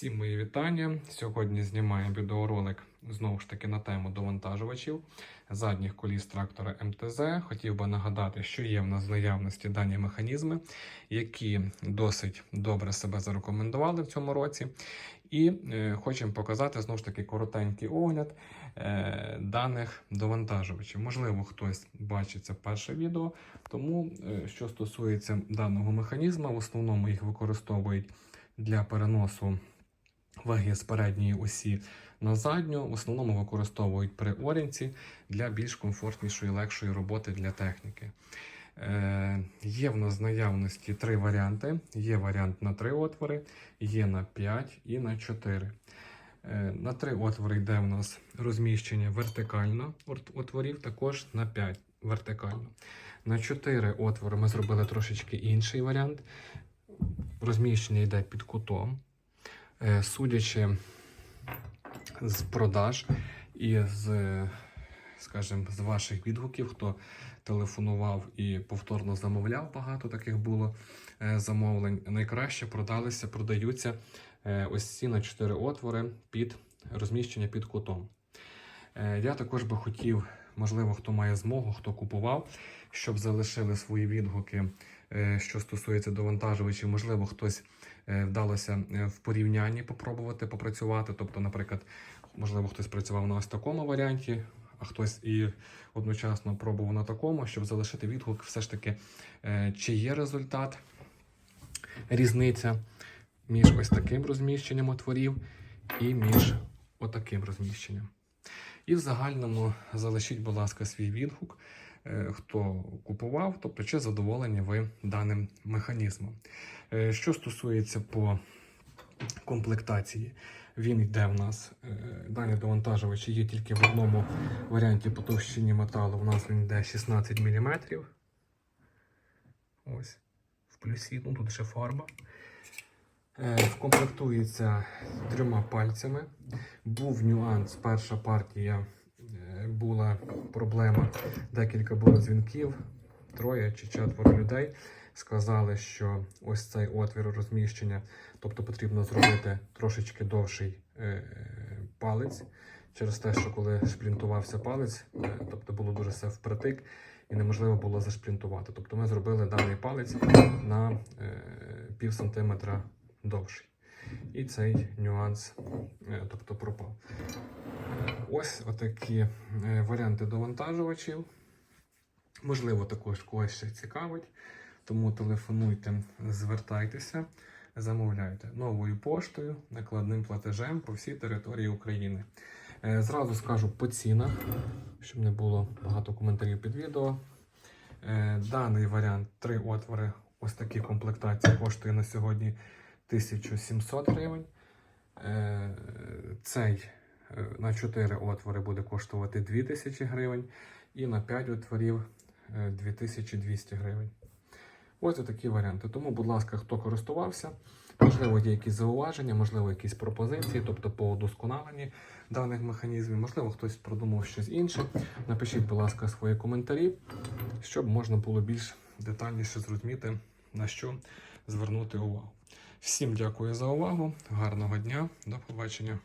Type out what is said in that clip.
Всім мої вітання. Сьогодні знімаємо відеоролик знову ж таки на тему довантажувачів задніх коліс трактора МТЗ. Хотів би нагадати, що є в нас в наявності дані механізми, які досить добре себе зарекомендували в цьому році. І е, хочемо показати знову ж таки коротенький огляд е, даних довантажувачів. Можливо, хтось бачить це перше відео. Тому, е, що стосується даного механізму, в основному їх використовують для переносу ваги з передньої осі на задню. В основному використовують при орінці для більш комфортнішої, легшої роботи для техніки. Е, є в нас в наявності три варіанти. Є варіант на 3 отвори, є на 5 і на 4. Е, на 3 отвори йде в нас розміщення вертикально отворів, також на 5 вертикально. На 4 отвори ми зробили трошечки інший варіант. Розміщення йде під кутом. Е, Судячи з продаж і з, скажімо, з ваших відгуків, хто телефонував і повторно замовляв, багато таких було е, замовлень. Найкраще продалися, продаються е, ось ці на 4 отвори під розміщення під кутом. Я також би хотів, можливо, хто має змогу, хто купував, щоб залишили свої відгуки, е, що стосується довантажувачів. Можливо, хтось е, вдалося е, в порівнянні попробувати попрацювати. Тобто, наприклад, можливо, хтось працював на ось такому варіанті, а хтось і одночасно пробував на такому, щоб залишити відгук, все ж таки, чи є результат, різниця між ось таким розміщенням отворів і між отаким розміщенням. І в загальному залишіть, будь ласка, свій відгук, е, хто купував, тобто чи задоволені ви даним механізмом. Е, Що стосується по комплектації, він йде в нас, е, дані довантажувачі є тільки в одному варіанті по товщині металу. У нас він йде 16 мм. Ось, в плюсі, ну тут ще фарба. Е, Комплектується трьома пальцями. Був нюанс. Перша партія е, була проблема. Декілька було дзвінків, троє чи четверо людей. Сказали, що ось цей отвір розміщення, тобто потрібно зробити трошечки довший е, палець. Через те, що коли шплінтувався палець, тобто було дуже все впритик і неможливо було зашплінтувати. Тобто ми зробили даний палець на пів сантиметра довший. І цей нюанс е, тобто пропав. Ось отакі е, варіанти довантажувачів. Можливо, також когось ще цікавить. Тому телефонуйте, звертайтеся, замовляйте новою поштою, накладним платежем по всій території України. Е, Зразу скажу по цінах, щоб не було багато коментарів під відео. Даний варіант три отвори, ось такі комплектації коштує на сьогодні 1700 гривень. Е, Цей е, на 4 отвори буде коштувати 2000 гривень. І на 5 отворів е, 2200 гривень. Ось такі варіанти. Тому, будь ласка, хто користувався, можливо, є якісь зауваження, можливо, якісь пропозиції, тобто по удосконаленні даних механізмів, можливо, хтось продумав щось інше. Напишіть, будь ласка, свої коментарі, щоб можна було більш детальніше зрозуміти, на що звернути увагу. Всім дякую за увагу, гарного дня, до побачення.